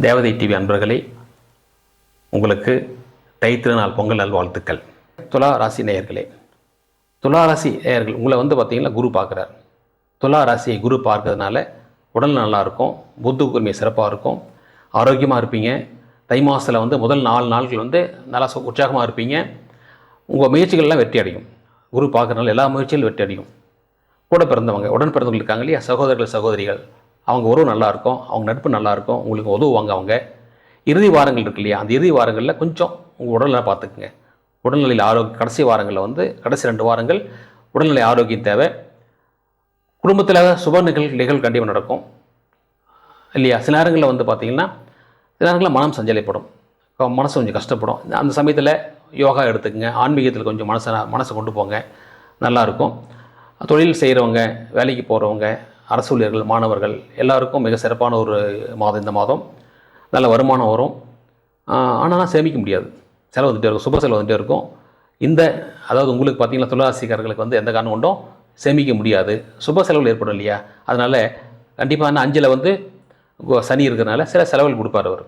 தேவதை டிவி அன்பர்களே உங்களுக்கு தை திருநாள் பொங்கல் நல்வாழ்த்துக்கள் துலா ராசி நேயர்களே துலா ராசி நேயர்கள் உங்களை வந்து பார்த்தீங்கன்னா குரு பார்க்குறார். துலா ராசியை குரு பார்க்கறதுனால உடல் நல்லாயிருக்கும் புத்து கூர்மை சிறப்பாக இருக்கும் ஆரோக்கியமாக இருப்பீங்க. தை மாதத்தில் வந்து முதல் நாலு நாட்கள் வந்து நல்லா சு- உற்சாகமாக இருப்பீங்க. உங்கள் முயற்சிகள்லாம் வெற்றி அடையும். குரு பார்க்குறதுனால எல்லா முயற்சிகளும் வெற்றி அடையும். கூட பிறந்தவங்க உடன் பிறந்தவங்க இருக்காங்க இல்லையா? சகோதரர்கள் சகோதரிகள். அவங்க உறவு நல்லா இருக்கும் அவங்க நட்பு நல்லா இருக்கும் உங்களுக்கு உதவுவாங்க அவங்க இறுதி வாரங்கள் இருக்கு இல்லையா? அந்த இறுதி வாரங்களில் கொஞ்சம் உங்கள் உடல்நிலை பார்த்துக்குங்க. உடல்நிலையில் ஆரோக்கிய கடைசி வாரங்களில் வந்து கடைசி ரெண்டு வாரங்கள் உடல்நிலை ஆரோக்கியம் தேவை. குடும்பத்தில் சுப நிகழ் நிகழ் கண்டிப்பாக நடக்கும். இல்லையா? சில நேரங்களில் வந்து பார்த்திங்கன்னா சில நேரங்களில் மனம் சஞ்சலைப்படும். மனசு கொஞ்சம் கஷ்டப்படும். அந்த சமயத்தில் யோகா எடுத்துக்கங்க. ஆன்மீகத்தில் கொஞ்சம் மனசை மனசை கொண்டு போங்க. நல்லாயிருக்கும் தொழில் செய்கிறவங்க வேலைக்கு போகிறவங்க அரசு ஊழியர்கள் மாணவர்கள் எல்லாருக்கும் மிக சிறப்பான ஒரு மாதம் இந்த மாதம். நல்ல வருமானம் வரும். ஆனால் சேமிக்க முடியாது. செலவு வந்துட்டே இருக்கும். சுப செலவு வந்துட்டே இருக்கும். இந்த அதாவது உங்களுக்கு பார்த்தீங்கன்னா துளாராசிக்காரர்களுக்கு வந்து எந்த காரணம் கொண்டும் சேமிக்க முடியாது. சுப செலவுகள் ஏற்படும் இல்லையா? அதனால் கண்டிப்பாக அஞ்சில் வந்து சனி இருக்கிறனால சில செலவுகள் கொடுப்பார் அவர்.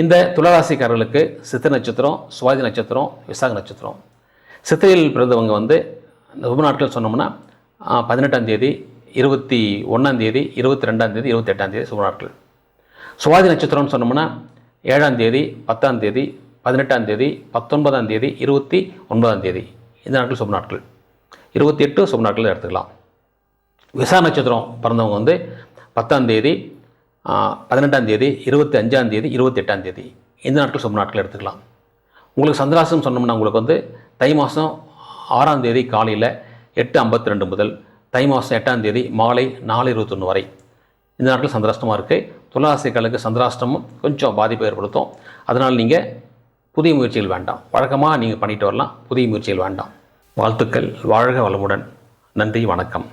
இந்த துளராசிக்காரர்களுக்கு சித்த நட்சத்திரம் சுவாதி நட்சத்திரம் விசாக நட்சத்திரம். சித்திரையில் பிறந்தவங்க வந்து இந்த ரொம்ப நாட்கள் சொன்னோம்னா பதினெட்டாம் தேதி இருபத்தி ஒன்றாம் தேதி இருபத்தி ரெண்டாம் தேதி இருபத்தி எட்டாம் தேதி சுப நாட்கள். சுவாதி நட்சத்திரம்னு சொன்னோம்னா ஏழாம் தேதி பத்தாம் தேதி பதினெட்டாம் தேதி பத்தொன்பதாம் தேதி இருபத்தி ஒன்பதாம் தேதி. இந்த நாட்கள் சுப நாட்கள். இருபத்தி எட்டு சுப நாட்கள் எடுத்துக்கலாம். விசா நட்சத்திரம் பிறந்தவங்க வந்து பத்தாம் தேதி பதினெட்டாம் தேதி இருபத்தி அஞ்சாம் தேதி இருபத்தி எட்டாம் தேதி. இந்த நாட்கள் சுப நாட்கள் எடுத்துக்கலாம். உங்களுக்கு சந்திராசம் சொன்னோம்னா உங்களுக்கு வந்து தை மாதம் ஆறாம் தேதி காலையில் எட்டு ஐம்பத்தி ரெண்டு முதல் தை மாதம் எட்டாம் தேதி மாலை நாலு இருபத்தொன்று வரை. இந்த நாட்கள் சந்திராஷ்டமாக இருக்குது துளாராசிகளுக்கு சந்திராஷ்டமும் கொஞ்சம் பாதிப்பை ஏற்படுத்தும். அதனால் நீங்கள் புதிய முயற்சிகள் வேண்டாம். வழக்கமாக நீங்கள் பண்ணிட்டு வரலாம். புதிய முயற்சிகள் வேண்டாம். வாழ்த்துக்கள். வாழ்க வளமுடன். நன்றி வணக்கம்.